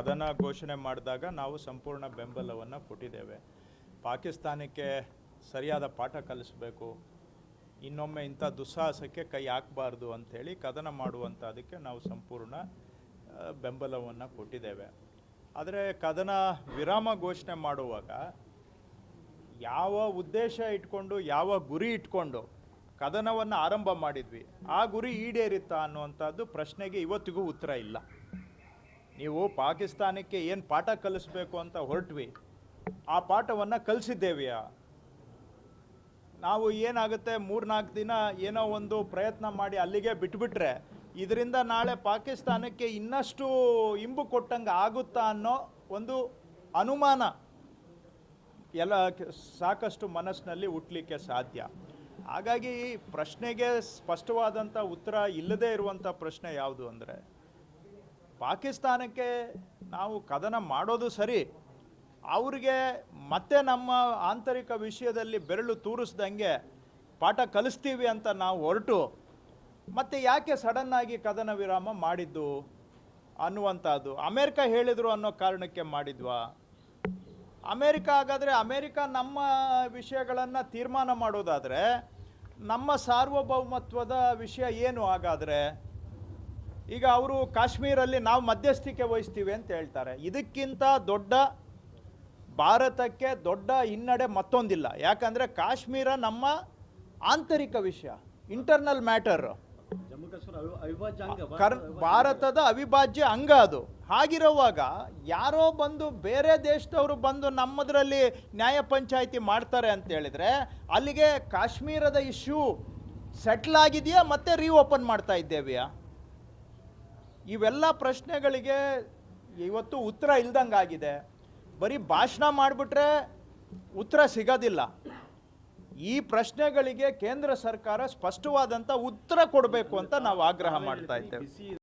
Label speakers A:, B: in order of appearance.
A: ಕದನ ಘೋಷಣೆ ಮಾಡಿದಾಗ ನಾವು ಸಂಪೂರ್ಣ ಬೆಂಬಲವನ್ನು ಕೊಟ್ಟಿದ್ದೇವೆ. ಪಾಕಿಸ್ತಾನಕ್ಕೆ ಸರಿಯಾದ ಪಾಠ ಕಲಿಸಬೇಕು. ಇನ್ನೊಮ್ಮೆ ಇಂಥ ದುಸ್ಸಾಹಸಕ್ಕೆ ಕೈ ಹಾಕಬಾರ್ದು ಅಂಥೇಳಿ ಕದನ ಮಾಡುವಂಥದ್ದಕ್ಕೆ ನಾವು ಸಂಪೂರ್ಣ ಬೆಂಬಲವನ್ನು ಕೊಟ್ಟಿದ್ದೇವೆ. ಆದರೆ ಕದನ ವಿರಾಮ ಘೋಷಣೆ ಮಾಡುವಾಗ ಯಾವ ಉದ್ದೇಶ ಇಟ್ಕೊಂಡು, ಯಾವ ಗುರಿ ಇಟ್ಕೊಂಡು ಕದನವನ್ನು ಆರಂಭ ಮಾಡಿದ್ವಿ. ಆ ಗುರಿ ಈಡೇರಿತ್ತಾ ಅನ್ನುವಂಥದ್ದು ಪ್ರಶ್ನೆಗೆ ಇವತ್ತಿಗೂ ಉತ್ತರ ಇಲ್ಲ. ನೀವು ಪಾಕಿಸ್ತಾನಕ್ಕೆ ಏನು ಪಾಠ ಕಲಿಸ್ಬೇಕು ಅಂತ ಹೊರಟ್ವಿ. ಆ ಪಾಠವನ್ನು ಕಲಿಸಿದ್ದೇವೆಯಾ? ನಾವು ಏನಾಗುತ್ತೆ ಮೂರ್ನಾಲ್ಕು ದಿನ ಏನೋ ಒಂದು ಪ್ರಯತ್ನ ಮಾಡಿ ಅಲ್ಲಿಗೆ ಬಿಟ್ಬಿಟ್ರೆ, ಇದರಿಂದ ನಾಳೆ ಪಾಕಿಸ್ತಾನಕ್ಕೆ ಇನ್ನಷ್ಟು ಇಂಬು ಕೊಟ್ಟಂಗೆ ಆಗುತ್ತಾ ಅನ್ನೋ ಒಂದು ಅನುಮಾನ ಎಲ್ಲ ಸಾಕಷ್ಟು ಮನಸ್ಸಿನಲ್ಲಿ ಹುಟ್ಟಲಿಕ್ಕೆ ಸಾಧ್ಯ. ಹಾಗಾಗಿ ಪ್ರಶ್ನೆಗೆ ಸ್ಪಷ್ಟವಾದಂಥ ಉತ್ತರ ಇಲ್ಲದೇ ಇರುವಂಥ ಪ್ರಶ್ನೆ ಯಾವುದು ಅಂದರೆ ಪಾಕಿಸ್ತಾನಕ್ಕೆ ನಾವು ಕದನ ಮಾಡೋದು ಸರಿ, ಅವ್ರಿಗೆ ಮತ್ತೆ ನಮ್ಮ ಆಂತರಿಕ ವಿಷಯದಲ್ಲಿ ಬೆರಳು ತೂರಿಸ್ದಂಗೆ ಪಾಠ ಕಲಿಸ್ತೀವಿ ಅಂತ ನಾವು ಹೊರಟು, ಮತ್ತೆ ಯಾಕೆ ಸಡನ್ನಾಗಿ ಕದನ ವಿರಾಮ ಮಾಡಿದ್ದು ಅನ್ನುವಂಥದ್ದು. ಅಮೇರಿಕ ಹೇಳಿದರು ಅನ್ನೋ ಕಾರಣಕ್ಕೆ ಮಾಡಿದ್ವಾ? ಅಮೇರಿಕ ಹಾಗಾದರೆ ಅಮೇರಿಕ ನಮ್ಮ ವಿಷಯಗಳನ್ನು ತೀರ್ಮಾನ ಮಾಡೋದಾದರೆ, ನಮ್ಮ ಸಾರ್ವಭೌಮತ್ವದ ವಿಷಯ ಏನು ಹಾಗಾದರೆ? ಈಗ ಅವರು ಕಾಶ್ಮೀರಲ್ಲಿ ನಾವು ಮಧ್ಯಸ್ಥಿಕೆ ವಹಿಸ್ತೀವಿ ಅಂತ ಹೇಳ್ತಾರೆ. ಇದಕ್ಕಿಂತ ದೊಡ್ಡ ಭಾರತಕ್ಕೆ ದೊಡ್ಡ ಹಿನ್ನಡೆ ಮತ್ತೊಂದಿಲ್ಲ. ಯಾಕಂದರೆ ಕಾಶ್ಮೀರ ನಮ್ಮ ಆಂತರಿಕ ವಿಷಯ ಇಂಟರ್ನಲ್ ಮ್ಯಾಟರ್ ಕರ್ ಭಾರತದ ಅವಿಭಾಜ್ಯ ಅಂಗ ಅದು. ಹಾಗಿರುವಾಗ ಯಾರೋ ಬಂದು ಬೇರೆ ದೇಶದವರು ಬಂದು ನಮ್ಮದರಲ್ಲಿ ನ್ಯಾಯ ಪಂಚಾಯಿತಿ ಮಾಡ್ತಾರೆ ಅಂತ ಹೇಳಿದ್ರೆ ಅಲ್ಲಿಗೆ ಕಾಶ್ಮೀರದ ಇಶ್ಯೂ ಸೆಟ್ಲ್ ಆಗಿದೆಯಾ ಮತ್ತೆ ರೀಓಪನ್ ಮಾಡ್ತಾ ಇದ್ದೇವೆಯಾ? ಇವೆಲ್ಲ ಪ್ರಶ್ನೆಗಳಿಗೆ ಇವತ್ತು ಉತ್ತರ ಇಲ್ದಂಗಾಗಿದೆ. ಬರೀ ಭಾಷಣ ಮಾಡಿಬಿಟ್ರೆ ಉತ್ತರ ಸಿಗೋದಿಲ್ಲ. ಈ ಪ್ರಶ್ನೆಗಳಿಗೆ ಕೇಂದ್ರ ಸರ್ಕಾರ ಸ್ಪಷ್ಟವಾದಂಥ ಉತ್ತರ ಕೊಡಬೇಕು ಅಂತ ನಾವು ಆಗ್ರಹ ಮಾಡ್ತಾ ಇದ್ದೇವೆ.